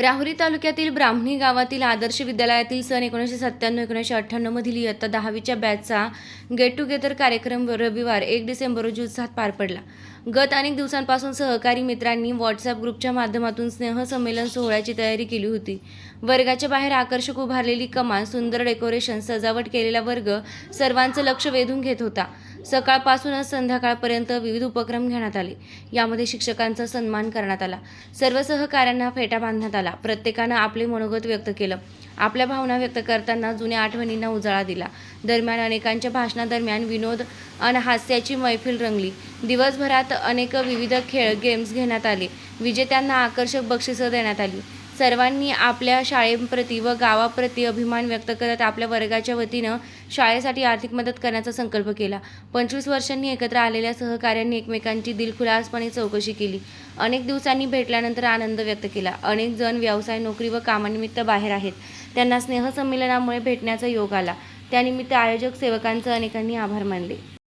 राहुरी तालुक्यातील ब्राह्मणी गावातील आदर्श विद्यालयातील सन एकोणीसशे सत्त्याण्णव एकोणीसशे अठ्ठ्याण्णवमधील इयत्ता दहावीच्या बॅचचा गेट टुगेदर कार्यक्रम रविवार एक डिसेंबर रोजी उत्साहात पार पडला. गत अनेक दिवसांपासून सहकारी मित्रांनी व्हॉट्सअप ग्रुपच्या माध्यमातून स्नेहसंमेलन सोहळ्याची तयारी केली होती. वर्गाच्या बाहेर आकर्षक उभारलेली कमान सुंदर डेकोरेशन सजावट केलेला वर्ग सर्वांचं लक्ष वेधून घेत होता. सकाळपासूनच संध्याकाळपर्यंत विविध उपक्रम घेण्यात आले. यामध्ये शिक्षकांचा सन्मान करण्यात आला. सर्व सहकाऱ्यांना फेटा बांधण्यात आला. प्रत्येकानं आपले मनोगत व्यक्त केलं. आपल्या भावना व्यक्त करताना जुन्या आठवणींना उजाळा दिला. दरम्यान अनेकांच्या भाषणादरम्यान विनोद आणि हास्याची मैफिल रंगली. दिवसभरात अनेक विविध खेळ गेम्स घेण्यात आले. विजेत्यांना आकर्षक बक्षिसं देण्यात आली. सर्वांनी आपल्या शाळेप्रती व गावाप्रती अभिमान व्यक्त करत आपल्या वर्गाच्या वतीनं शाळेसाठी आर्थिक मदत करण्याचा संकल्प केला. पंचवीस वर्षांनी एकत्र आलेल्या सहकाऱ्यांनी एकमेकांची दिलखुलासपणे चौकशी केली. अनेक दिवसांनी भेटल्यानंतर आनंद व्यक्त केला. अनेक जण व्यवसाय नोकरी व कामानिमित्त बाहेर आहेत. त्यांना स्नेहसंमेलनामुळे भेटण्याचा योग आला. त्यानिमित्त आयोजक सेवकांचं अनेकांनी आभार मानले.